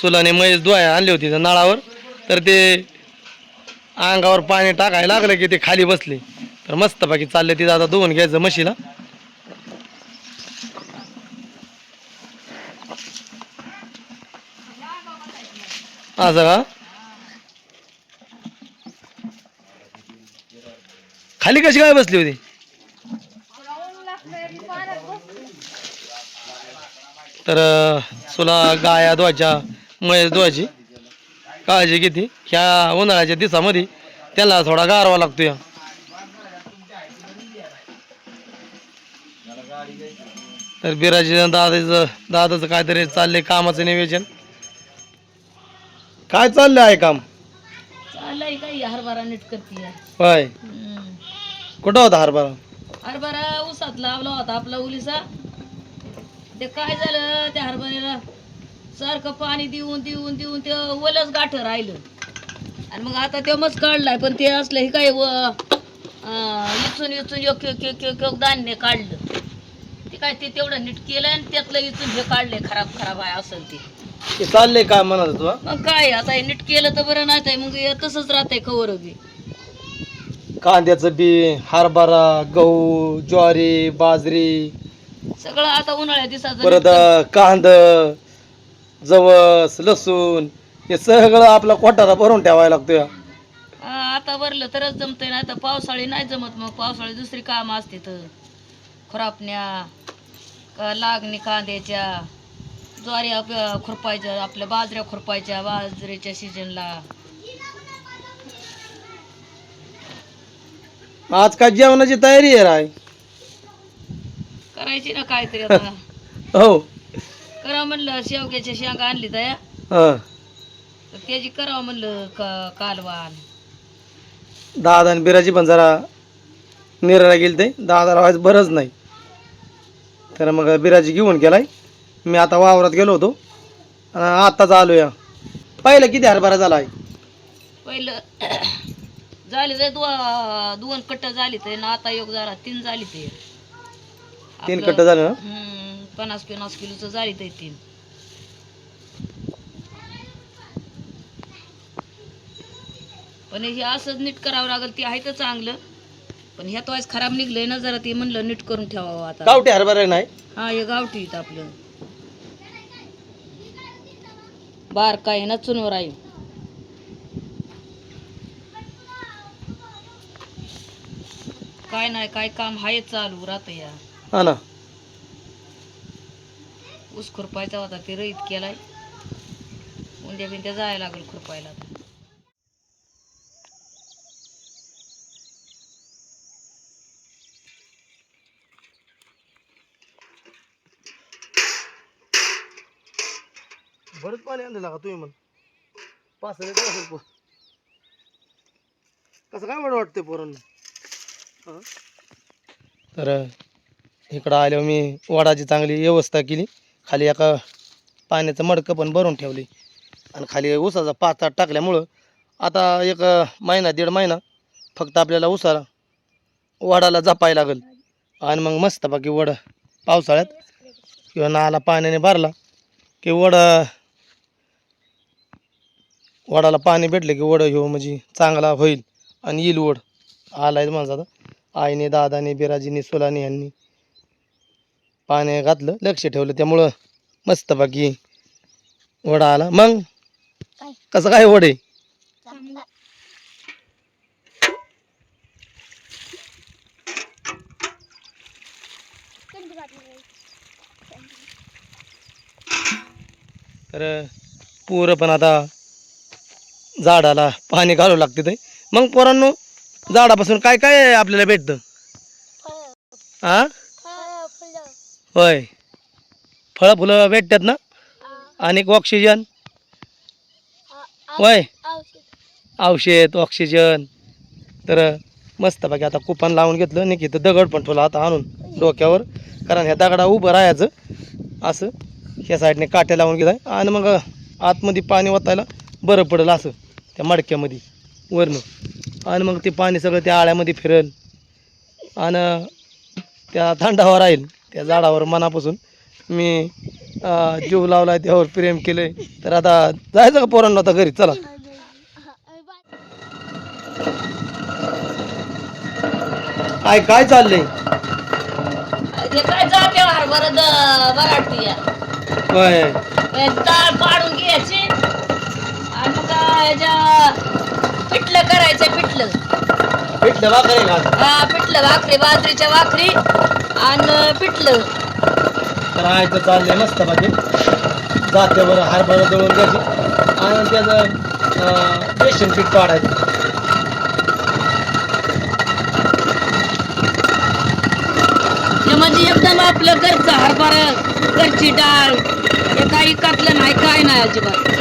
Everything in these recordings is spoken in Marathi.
सुलाने म्हैस दुआ आणली होती त्या नाळावर. तर ते अंगावर पाणी टाकायला लागलं की ते खाली बसले. तर मस्त बाकी चालले तिथं आता धुवून घ्यायचं म्हशीला. असं का खाली कशी काय बसली होती? तर तुला गाया धुवायच्या म्हैस धुवायची काळजी घेते. ह्या उन्हाळ्याच्या दिवसामध्ये त्याला थोडा गारवा लागतो या तर बिराजी दादाचं दादाचं काहीतरी चाललंय कामाचं नियोजन. काय चाललंय आहे काम? चाललंय काही हरभरा नीट करते. होय. कुठं होता हरभरा? हरभरा उसात लावला होता आपला उलिसा ते काय झालं त्या हरभऱ्याला सारखं पाणी देऊन देऊन देऊन ते ओलच गाठ राहिलं. आणि मग आता ते मस्त काढलाय पण ते असलं हे काय इचून इचून एक एक एक एक एक धान्य काढलं. ते काय ते तेवढं नीट केलं आणि त्यातलं इचून हे काढलंय खराब खराब आहे असेल ते. चाललंय काय म्हणत तू? मग काय आता हे नीट केलं तर बरं नाही तर मग हे तसंच राहतंय कवर बी. कांद्याचं बी हरभरा गहू ज्वारी बाजरी. सगळं आता उन्हाळ्या दिवसाचं परत कांद जवस लसूण हे सगळं आपला कोटारा भरून ठेवायला लागतोय. आता भरलं तरच जमतंय ना आता पावसाळी नाही जमत मग. पावसाळी दुसरी कामं असते तर. खुरापण्या का लागणी कांद्याच्या ज्वारी आप खुरपायच्या आपल्या बाजऱ्या खुरपायच्या बाजरीच्या सीजनला. आज काय जेवणाची तयारी आहे राय? करायची ना काहीतरी आता. हो. करा म्हणलं शेवग्याच्या शेंगा आणली तर हं. तर त्याची करावं म्हणलं का कालवान. दादा आणि बिराजी पण जरा निराला गेली ते दादा राहायचं बरंच नाही. तर मग बिराजी घेऊन गेलाय. मी आता वावरात गेलो होतो. आणि आत्ताच आलो या पहिलं किती हरभरा झाला आहे पहिलं झाली ते दोन कट्ट झाली ते ना आता योग झाला तीन झाली ते. तीन आपलं- कट्ट झालं ना? हम्म, पन्नास पन्नास किलोचं झाली ते तीन. पण हे असंच नीट करावं लागेल ते आहे तर चांगलं. पण ह्यात वाज खराब निघलंय ना जरा ते म्हणलं नीट करून ठेवावं आता. गावठी हरभरा नाही हा हे गावठी इथं आपलं. बार काय ना चुनवर आहे. काय नाही काय काम आहे चालू राहत या. हा ना. ऊस खुरपायचा होता ते रईत केलाय. उंद्या बिंद्या जायला लागेल खुरपायला आता. बरंच पाणी आणलं का तुम्ही मग पाच लिटर असेल पो कसं काय बरं वाटतंय पोरांना? तर इकडं आल्यावर मी वडाची चांगली व्यवस्था केली. खाली एका पाण्याचं मडकं पण भरून ठेवली. आणि खाली ऊसाचा पाचा टाकल्यामुळं आता एक महिना दीड महिना फक्त आपल्याला उसाला वडाला जपायला लागेल. आणि मग मस्त बाकी वड पावसाळ्यात किंवा नाला पाण्याने भरला की वड वडाला पाणी भेटले की वड ह्यो म्हणजे चांगला होईल. आणि येईल वड. आला आहे माझा आईने दादाने बिराजीने सोलाने यांनी पाणी घातलं लक्ष ठेवलं. त्यामुळं मस्त बाकी वडा आला. मग कसं काय वड? तर पोरं पण आता झाडाला पाणी घालू लागते ते. मग पोरांनो झाडापासून काय काय आपल्याला भेटतं? हा होय. फळं फुलं भेटतात ना? आणि ऑक्सिजन होय. औषध. ऑक्सिजन तर मस्त बाकी आता कुपन लावून घेतलं. नाही की तर दगड पण ठेवला आता आणून डोक्यावर. कारण ह्या दगडा उभं राहायचं. असं. ह्या साईडने काट्या लावून घेत आणि मग आतमध्ये पाणी ओतायला बरं पडेल असं. त्या मडक्यामध्ये वरनं. आणि मग ते पाणी सगळं त्या आळ्यामध्ये फिरेल. आणि त्या थंडावर राहील. त्या झाडावर मनापासून मी जीव लावला त्यावर प्रेम केलंय. तर आता जायचं का पोरांना आता घरी? चला. काय काय चाललंय? काय जाते हरभर बघाडती होय. डाळ पाडून घ्यायची. आणि मग ह्याच्या पिठलं करायचं पिठलं. भेटलं बा करे का हा पिठलं भाकरी बाजरीच्या भाकरी. आणि पिठलं. तर आयचं चाललंय मस्त बाकी जात्यावर हरभरा दळून घ्यायची. आणि त्याचं बेसन पीठ पाडायचं म्हणजे एकदम आपलं घरचं हरभरा घरची डाळ. हे काही कातलं नाही काय नाही अजिबात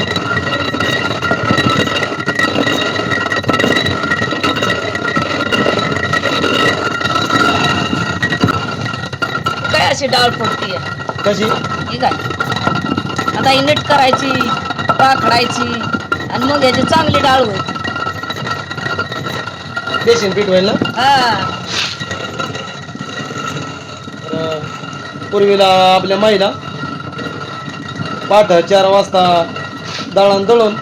काय अशी डाळ फुटतीये कशी? ही काय आता ही नीट करायची पाखडायची आणि मग याची चांगली डाळ होईल. बेसन पीठ होईल ना? हा. तर पूर्वीला आपल्या महिला पाठ चार वाजता दळण दळून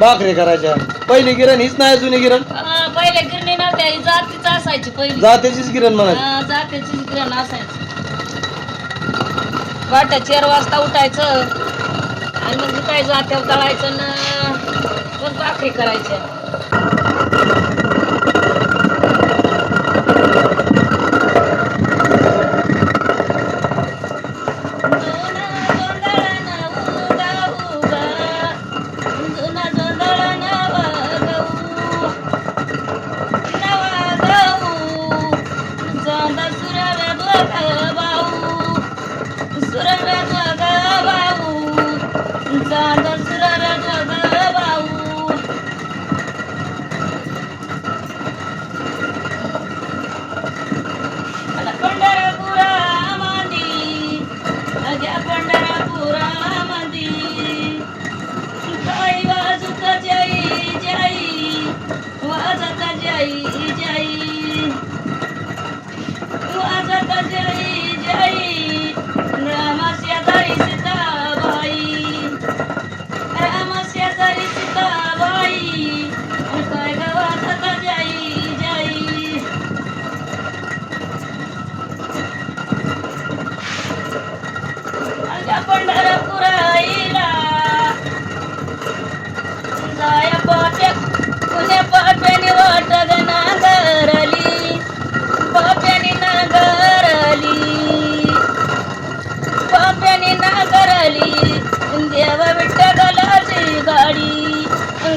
भाकरी करायच्या. पहिली गिरण हीच नाही जुनी गिरण. हा, पहिले गिरणी नव्हत्या ही जातीच असायची पहिली. जात्याचीच गिरण म्हणायची. हा, जातीची गिरण असायची. वाट्या चार वाजता उठायचं. आणि मग काय जात्यावर तळायचं ना मग भाकरी करायच्या.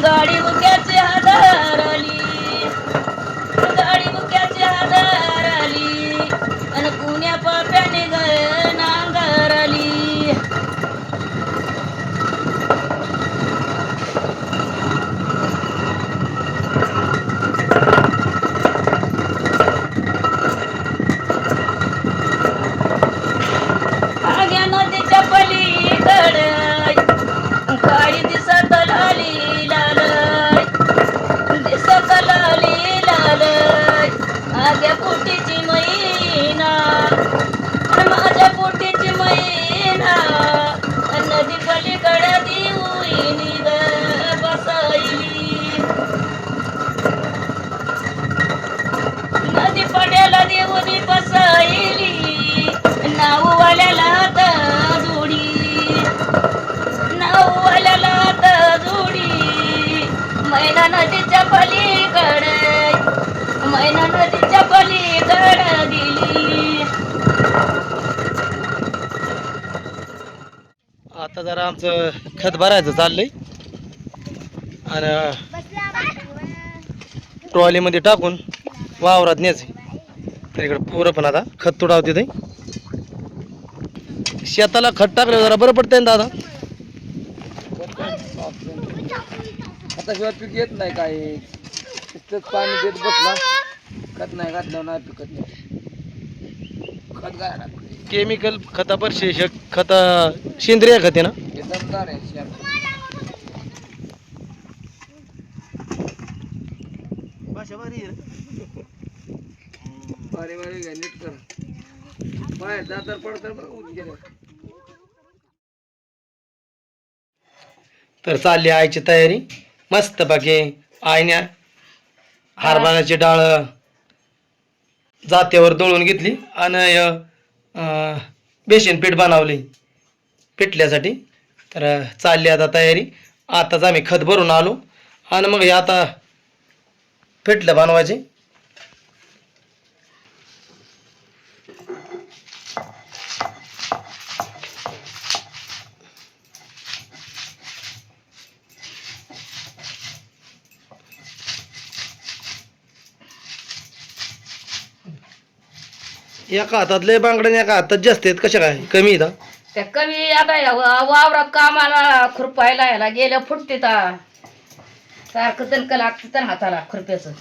gaadi look at आता आमचं खत भरायचं चाललंय. आणि ट्रॉलीमध्ये टाकून वावरात न्यायचं तर इकडं पोरं पण आता खत तुडावते ते शेताला खत टाकलं जरा बरं पडतंय ना दादा. आता शिवाय पीक येत नाही काय नुसतंच पाणी देत बसला. खत नाही घातलं नाही पिकत नाही. खत घाला केमिकल खतापर खत सेंद्रिय खते ना? हे दमदार आहे बारी घ्या नीट कर. बाहेर ऊन गेलं. तर चालली आईची तयारी. मस्त बाकी आईने हरभऱ्याची डाळ जात्यावर दळून घेतली आणि अं, बेसन पीठ बनवली. पिठल्यासाठी. तर चालली आता तयारी. आताच आम्ही खत भरून आलो. आणि मग हे आता पिठलं बनवायचे. एका हातात लय बांगड्या एका हातात जास्त आहेत. कशा काय? कमी आहेत त्या कमी आता या वा- वावरात कामाला खुरपायला याला गेल्या फुटते ता. सारखं तणक लागतं तर हाताला खुरप्याचं.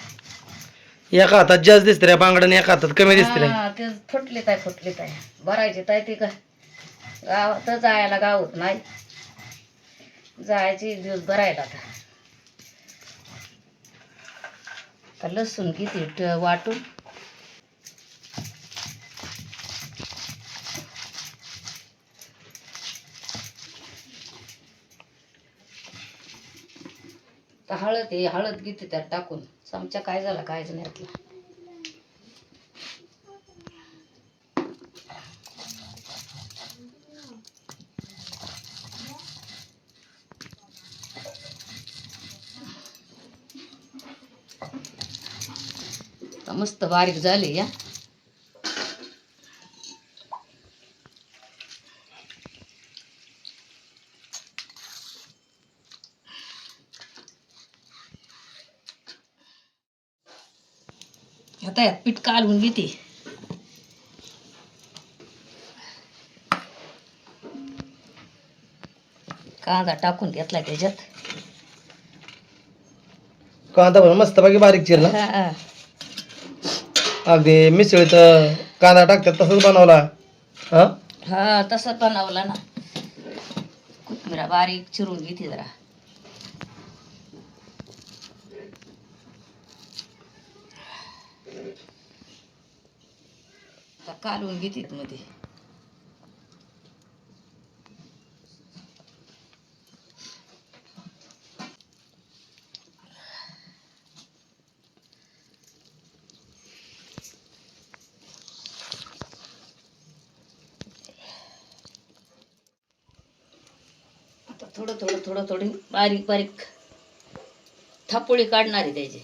एका हातात जास्त दिसते रे बांगड्या एका हातात कमी दिसते रे. हा, ते फुटले ताय फुटले ताय भरायचे ताय ते का. गावात जायला गावत नाही. जायचे दिवस भरायला आता. आता लसूण किती ट- वाटून आता हळद आहे हळद घेते त्यात टाकून. चमचा काय झाला कायच नाही यातला. मस्त बारीक झाली या. आता यात पीठ काढून घेते. कांदा टाकून घेतला त्याच्यात. कांदा पण मस्त बाकी बारीक चिरला. हा. अगदी मिसळीत कांदा टाकतात तसंच बनवला. हा? हा तसं बनवला ना. कोथिंबीर बारीक चिरून घेते जरा. आता कालवून घेतीत मध्ये. थोडं थोडं थोडं थोडी बारीक बारीक थापोळी काढणार आहे त्याची.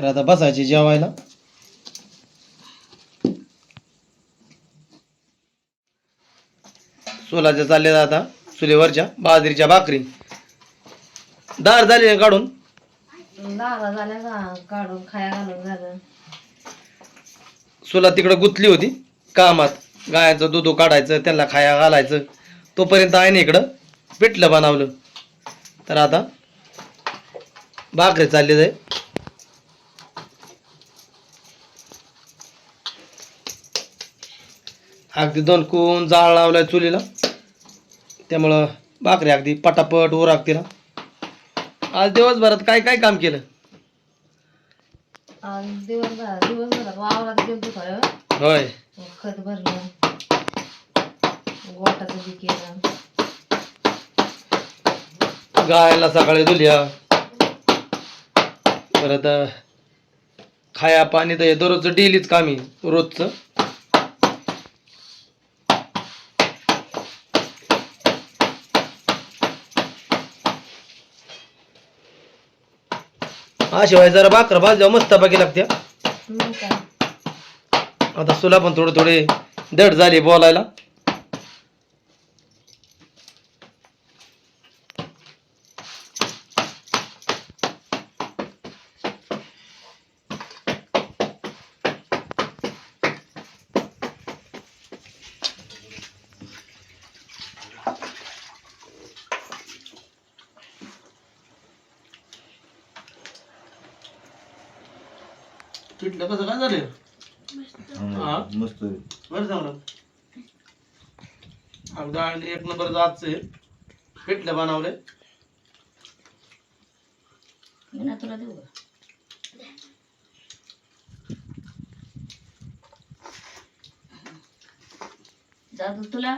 तर आता बसायची जेवायला. सोलाच्या चालल्या आता चुलीवरच्या बाजरीच्या भाकरी. दार झाली काढून? दारा झाल्या का काढून खाया घालून झालं. सोला तिकडं गुंतली होती कामात. गायचं दूध काढायचं त्यांना खाया घालायचं. तोपर्यंत आहे ना इकडं पिठलं बनवलं. तर आता भाकरी चालली जाईल. अगदी दोन कोण जाळ लावलाय चुलीला. त्यामुळं भाकरी अगदी पटापट उरागते ना. आज दिवसभरात काय काय काम केलं? आज दिवस दिवसभरात वावरात गेलो थोड्या वेळ. होय. खत भरलं. बी केलं. गायला सकाळी धुल्या. परत खाया पाणी तर हे दररोजचं डेलीच काम आहे रोजचं. हा शिवाय जरा भाकर भाजल्यावर मस्त बाकी लागते. मग काय? आता तुला पण थोडे थोडे दड झाले बोलायला. पिठलं कसं काय झालं हा मस्त बरं चांगलं अगदी एक नंबर जातचे पिठलं बनवले मी ना तुला देऊ का? दादू तुला?